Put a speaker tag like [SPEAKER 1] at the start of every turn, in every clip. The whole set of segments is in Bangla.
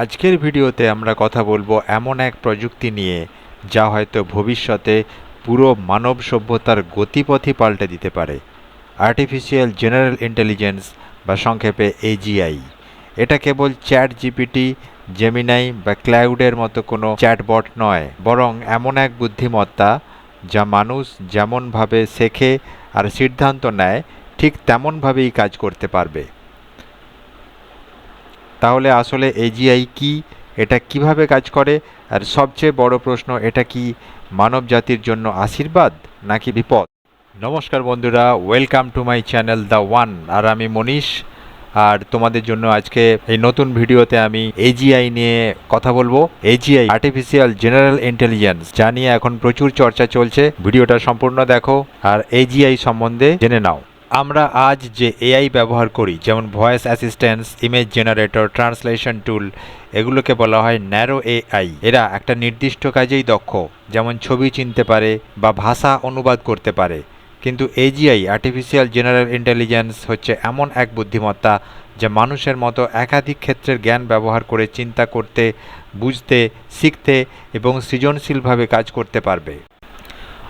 [SPEAKER 1] আজকের ভিডিওতে আমরা কথা বলব এমন এক প্রযুক্তি নিয়ে, যা হয়তো ভবিষ্যতে পুরো মানব সভ্যতার গতিপথই পাল্টে দিতে পারে। আর্টিফিশিয়াল জেনারেল ইন্টেলিজেন্স বা সংক্ষেপে এজিআই এটা কেবল চ্যাট জিপিটি জেমিনাই বা ক্লাউডের মতো কোনো চ্যাটবট নয়, বরং এমন এক বুদ্ধিমত্তা যা মানুষ যেমনভাবে শেখে আর সিদ্ধান্ত নেয়, ঠিক তেমনভাবেই কাজ করতে পারবে। তাহলে আসলে এজিআই কি? এটা কীভাবে কাজ করে? আর সবচেয়ে বড় প্রশ্ন, এটা কি মানব জাতির জন্য আশীর্বাদ নাকি বিপদ? নমস্কার বন্ধুরা welcome to my channel the one আর আমি মনীষ, আর তোমাদের জন্য আজকে এই নতুন ভিডিওতে আমি এজিআই নিয়ে কথা বলব। এজিআই আর্টিফিশিয়াল জেনারেল ইন্টেলিজেন্স যা নিয়ে এখন প্রচুর চর্চা চলছে। ভিডিওটা সম্পূর্ণ দেখো, আর এজিআই সম্বন্ধে জেনে নাও। আমরা আজ যে এআই ব্যবহার করি, যেমন voice assistance, image generator, translation tool, এগুলোকে বলা হয় ন্যারো এআই এরা একটা নির্দিষ্ট কাজেই দক্ষ, যেমন ছবি চিনতে পারে বা ভাষা অনুবাদ করতে পারে। কিন্তু এজিআই আর্টিফিশিয়াল জেনারেল ইন্টেলিজেন্স হচ্ছে এমন এক বুদ্ধিমত্তা যা মানুষের মতো একাধিক ক্ষেত্রের জ্ঞান ব্যবহার করে চিন্তা করতে, বুঝতে, শিখতে এবং সৃজনশীলভাবে কাজ করতে পারবে।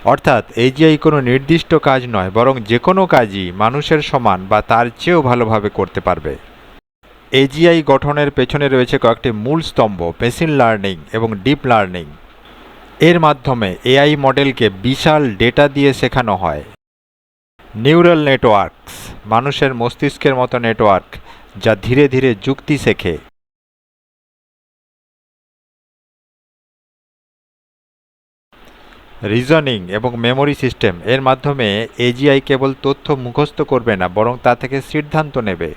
[SPEAKER 1] অর্থাৎ এজিআই কোনো নির্দিষ্ট কাজ নয়, বরং যে কোনো কাজই মানুষের সমান বা তার চেয়েও ভালোভাবে করতে পারবে। এজিআই গঠনের পেছনে রয়েছে কয়েকটি মূল স্তম্ভ, মেশিন লার্নিং এবং ডিপ লার্নিং। এর মাধ্যমে এআই মডেলকে বিশাল ডেটা দিয়ে শেখানো হয়। নিউরাল নেটওয়ার্কস, মানুষের মস্তিষ্কের মতো নেটওয়ার্ক যা ধীরে ধীরে যুক্তি শেখে। রিজনিং এবং মেমোরি সিস্টেম এর মাধ্যমে এজিআই কেবল তথ্য মুখস্থ করবে না, বরং তা থেকে সিদ্ধান্ত নেবে।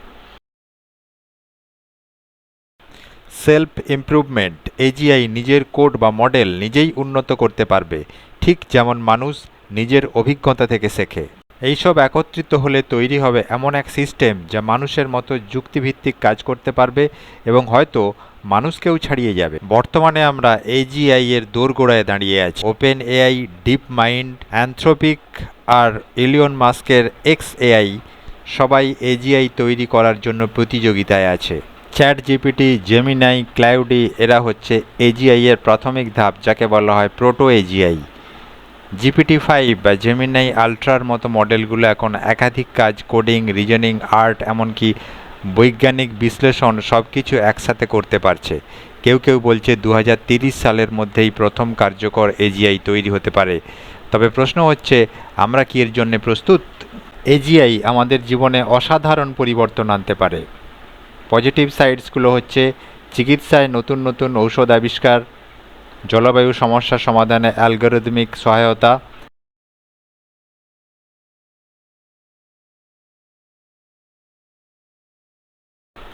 [SPEAKER 1] সেলফ ইমপ্রুভমেন্ট এজিআই নিজের কোড বা মডেল নিজেই উন্নত করতে পারবে, ঠিক যেমন মানুষ নিজের অভিজ্ঞতা থেকে শেখে। এইসব একত্রিত হলে তৈরি হবে এমন এক সিস্টেম যা মানুষের মতো যুক্তিভিত্তিক কাজ করতে পারবে এবং হয়তো মানুষকেও ছাড়িয়ে যাবে। বর্তমানে আমরা এজিআই এর দোরগোড়ায় দাঁড়িয়ে আছি। OpenAI DeepMind Anthropic আর এলিয়ন মাস্কের এক্স এআই সবাই এজিআই তৈরি করার জন্য প্রতিযোগিতায় আছে। চ্যাট জিপিটি জেমিনাই ক্লাউডি এরা হচ্ছে এজিআই এর প্রাথমিক ধাপ যাকে বলা হয় প্রোটো এজিআই জিপিটি ফাইভ বা জেমিনাই আলট্রার মতো মডেলগুলো এখন একাধিক কাজ কোডিং রিজনিং আর্ট এমনকি বৈজ্ঞানিক বিশ্লেষণ সব কিছু একসাথে করতে পারছে। কেউ কেউ বলছে দু সালের মধ্যেই প্রথম কার্যকর এজিআই তৈরি হতে পারে। তবে প্রশ্ন হচ্ছে, আমরা কি এর জন্য প্রস্তুত? এজিআই আমাদের জীবনে অসাধারণ পরিবর্তন আনতে পারে। পজিটিভ সাইডসগুলো হচ্ছে, চিকিৎসায় নতুন নতুন ঔষধ আবিষ্কার জলবায়ু সমস্যা সমাধানে অ্যালগোরিদমিক সহায়তা।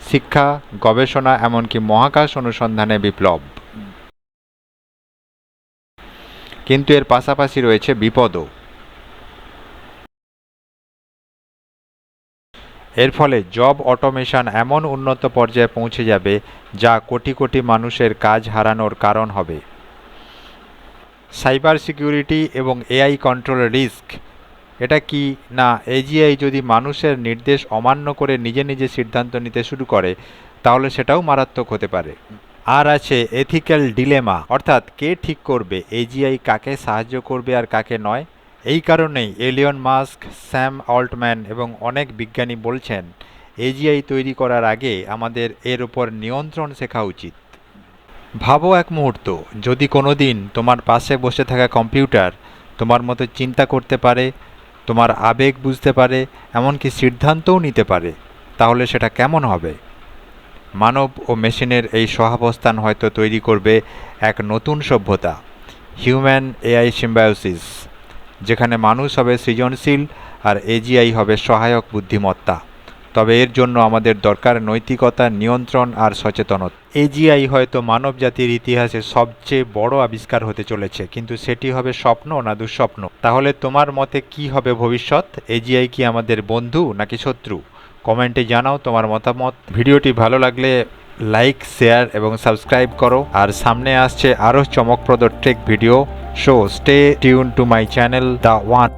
[SPEAKER 1] শিক্ষা, গবেষণা, এমনকি মহাকাশ অনুসন্ধানে বিপ্লব। কিন্তু এর পাশাপাশি রয়েছে বিপদও। এর ফলে জব অটোমেশন এমন উন্নত পর্যায়ে পৌঁছে যাবে যা কোটি কোটি মানুষের কাজ হারানোর কারণ হবে। সাইবার সিকিউরিটি এবং এআই কন্ট্রোল রিস্ক। এটা কি না এজিআই যদি মানুষের নির্দেশ অমান্য করে নিজে নিজে সিদ্ধান্ত নিতে শুরু করে, তাহলে সেটাও মারাত্মক হতে পারে। আর আছে এথিক্যাল ডিলেমা অর্থাৎ কে ঠিক করবে, এজিআই কাকে সাহায্য করবে আর কাকে নয়? এই কারণেই এলিয়ন মাস্ক স্যাম অল্টম্যান এবং অনেক বিজ্ঞানী বলছেন, এজিআই তৈরি করার আগে আমাদের এর উপর নিয়ন্ত্রণ শেখা উচিত। ভাবো এক মুহূর্ত, যদি কোনো দিন তোমার পাশে বসে থাকা কম্পিউটার তোমার মতো চিন্তা করতে পারে, তোমার আবেগ বুঝতে পারে, এমনকি সিদ্ধান্তও নিতে পারে, তাহলে সেটা কেমন হবে? মানব ও মেশিনের এই সহাবস্থান হয়তো তৈরি করবে এক নতুন সভ্যতা, হিউম্যান এআই সিম্বায়োসিস, যেখানে মানুষ হবে সৃজনশীল আর এজিআই হবে সহায়ক বুদ্ধিমত্তা। তবে এর জন্য আমাদের দরকার নৈতিকতা, নিয়ন্ত্রণ আর সচেতনতা। এজিআই হয়তো মানব জাতির ইতিহাসে সবচেয়ে বড় আবিষ্কার হতে চলেছে, কিন্তু সেটি হবে স্বপ্ন না দুঃস্বপ্ন? তাহলে তোমার মতে কি হবে ভবিষ্যৎ? এজিআই কি আমাদের বন্ধু নাকি শত্রু? কমেন্টে জানাও তোমার মতামত। ভিডিওটি ভালো লাগলে লাইক, শেয়ার এবং সাবস্ক্রাইব করো। আর সামনে আসছে আরও চমকপ্রদ trek video. So stay tune to my channel the one.